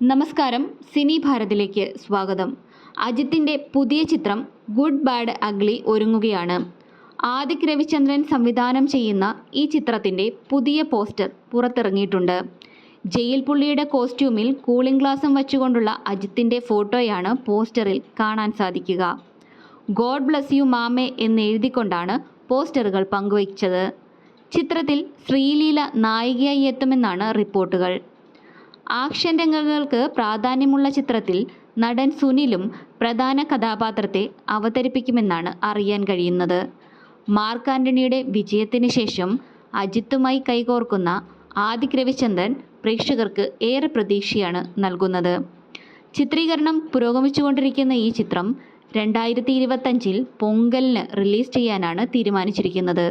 നമസ്കാരം സിനി ഭാരതിലേക്ക് സ്വാഗതം. അജിത്തിന്റെ പുതിയ ചിത്രം ഗുഡ് ബാഡ് അഗ്ലി ഒരുങ്ങുകയാണ്. ആദിക് രവിചന്ദ്രൻ സംവിധാനം ചെയ്യുന്ന ഈ ചിത്രത്തിന്റെ പുതിയ പോസ്റ്റർ പുറത്തിറങ്ങിയിട്ടുണ്ട്. ജയിൽ പുള്ളിയുടെ കോസ്റ്റ്യൂമിൽ കൂളിംഗ് ഗ്ലാസും വെച്ചുകൊണ്ടുള്ള അജിത്തിന്റെ ഫോട്ടോയാണ് പോസ്റ്ററിൽ കാണാൻ സാധിക്കുക. ഗോഡ് ബ്ലസ് യു മാമേ എന്ന് എഴുതിക്കൊണ്ടാണ് പോസ്റ്ററുകൾ പങ്കുവച്ചത് ചിത്രത്തിൽ ശ്രീലീല നായികയായി എത്തുമെന്നാണ് റിപ്പോർട്ടുകൾ. ആക്ഷൻ രംഗങ്ങൾക്ക് പ്രാധാന്യമുള്ള ചിത്രത്തിൽ നടൻ സുനിലും പ്രധാന കഥാപാത്രത്തെ അവതരിപ്പിക്കുമെന്നാണ് അറിയാൻ കഴിയുന്നത്. മാർക്ക് ആന്റണിയുടെ വിജയത്തിന് ശേഷം അജിത്തുമായി കൈകോർക്കുന്ന ആദിക് രവിചന്ദ്രൻ പ്രേക്ഷകർക്ക് ഏറെ പ്രതീക്ഷയാണ് നൽകുന്നത്. ചിത്രീകരണം പുരോഗമിച്ചുകൊണ്ടിരിക്കുന്ന ഈ ചിത്രം രണ്ടായിരത്തി ഇരുപത്തഞ്ചിൽ പൊങ്കലിന് റിലീസ് ചെയ്യാനാണ് തീരുമാനിച്ചിരിക്കുന്നത്.